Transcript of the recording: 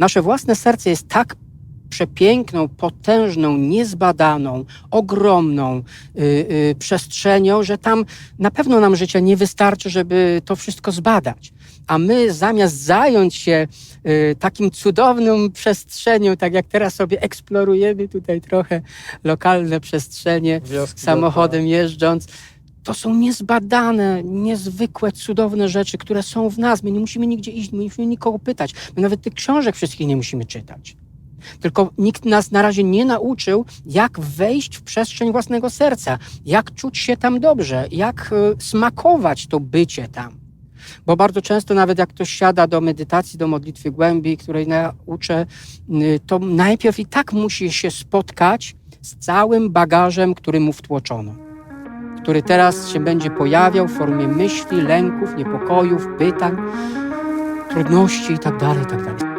Nasze własne serce jest tak przepiękną, potężną, niezbadaną, ogromną y, y, przestrzenią, że tam na pewno nam życia nie wystarczy, żeby to wszystko zbadać. A my zamiast zająć się y, takim cudowną przestrzenią, tak jak teraz sobie eksplorujemy tutaj trochę lokalne przestrzenie, Wioski samochodem jeżdżąc, to są niezbadane, niezwykłe, cudowne rzeczy, które są w nas. My nie musimy nigdzie iść, nie musimy nikogo pytać. My nawet tych książek wszystkich nie musimy czytać. Tylko nikt nas na razie nie nauczył, jak wejść w przestrzeń własnego serca, jak czuć się tam dobrze, jak e, smakować to bycie tam. Bo bardzo często, nawet jak ktoś siada do medytacji, do modlitwy głębi, której nauczę, y, to najpierw i tak musi się spotkać z całym bagażem, który mu wtłoczono. Który teraz się będzie pojawiał w formie myśli, lęków, niepokojów, pytań, trudności itd. itd.